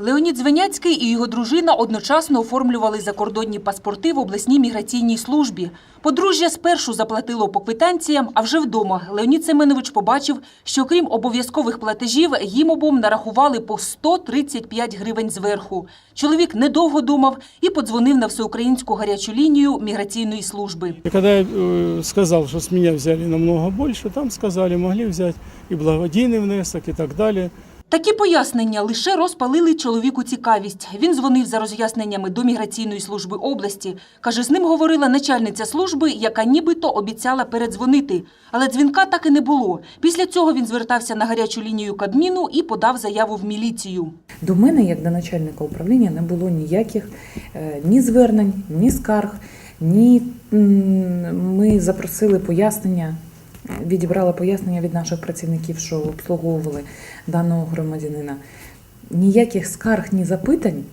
Леонід Звеняцький і його дружина одночасно оформлювали закордонні паспорти в обласній міграційній службі. Подружжя спершу заплатило по квитанціям, а вже вдома Леонід Семенович побачив, що крім обов'язкових платежів, їм обом нарахували по 135 гривень зверху. Чоловік недовго думав і подзвонив на всеукраїнську гарячу лінію міграційної служби. И когда я э, сказал, что с меня взяли намного больше, там сказали, могли взять и благодійний внесок, и так далее. Такі пояснення лише розпалили чоловіку цікавість. Він дзвонив за роз'ясненнями до міграційної служби області. Каже, з ним говорила начальниця служби, яка нібито обіцяла передзвонити. Але дзвінка так і не було. Після цього він звертався на гарячу лінію Кабміну і подав заяву в міліцію. До мене, як до начальника управління, не було ніяких е, ні звернень, ні скарг, ні ми запросили пояснення, відібрали пояснення від наших працівників, що обслуговували даного громадянина. Ніяких скарг, ні запитань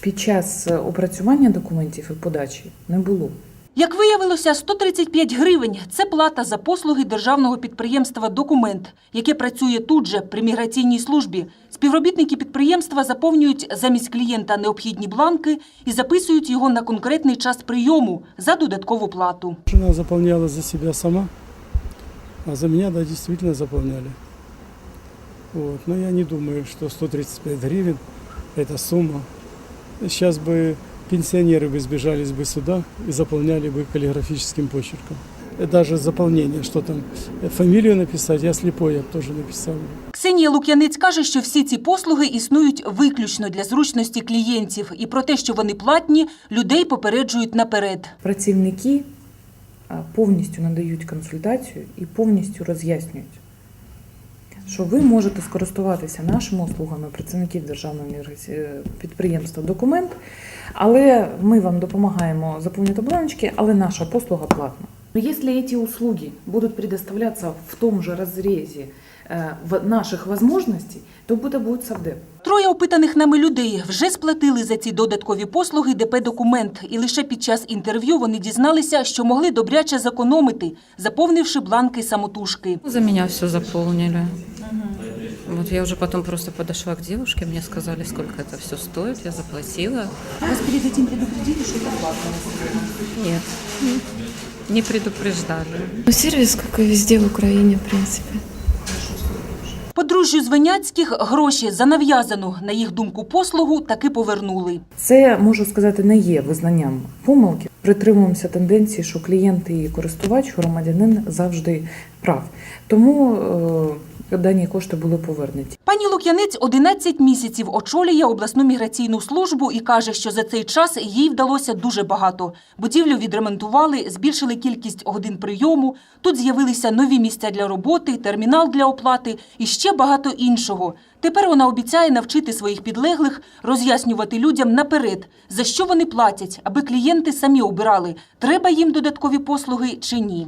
під час е, опрацювання документів і подачі не було. Як виявилося, 135 гривень – це плата за послуги державного підприємства «Документ», яке працює тут же, при міграційній службі. Співробітники підприємства заповнюють замість клієнта необхідні бланки і записують його на конкретний час прийому за додаткову плату. Жена заполняла за себя сама, а за меня, да, действительно заполняли. Вот. Но я не думаю, что 135 гривен – это сумма. Сейчас бы пенсионеры бы сбежались бы сюда и заполняли бы каллиграфическим почерком. И Даже заполнение, что там, э, фамилию написать, я слепой, я б тоже написал. бы. Ксенія Лук'янець каже, що всі ці послуги існують виключно для зручності клієнтів. І про те, що вони платні, людей попереджують наперед. Працівники а, повністю надають консультацію і повністю роз'яснюють, що ви можете скористуватися нашими услугами працівників державного міграці- е, підприємства документ, але ми вам допомагаємо заповнити бланочки, але наша послуга платна. Но если эти услуги будут предоставляться в том же разрезе э, в- наших возможностей, то это будет совдеп. Троє опитаних нами людей вже сплатили за ці додаткові послуги ДП «Документ». І лише під час інтерв'ю вони дізналися, що могли добряче зекономити, заповнивши бланки самотужки. За меня все заполнили. Вот я уже потом просто подошла к девушке, мне сказали, сколько это все стоит, я заплатила. Вас перед этим предупредили, що це платно? Нет, не предупреждали. Ну, сервис, как и везде в Украине, в принципе. Подружжю Звеняцьких гроші за нав'язану, на їх думку, послугу таки повернули. Це можу сказати не є визнанням помилки. Притримуємося тенденції, що клієнт і користувач, громадянин завжди прав. Тому е, дані кошти були повернуті. Пані Лук'янець 11 місяців очолює обласну міграційну службу і каже, що за цей час їй вдалося дуже багато. Будівлю відремонтували, збільшили кількість годин прийому. Тут з'явилися нові місця для роботи, термінал для оплати і ще багато іншого. Тепер вона обіцяє навчити своїх підлеглих роз'яснювати людям наперед, за що вони платять, аби клієнти самі обирали, треба їм додаткові послуги чи ні.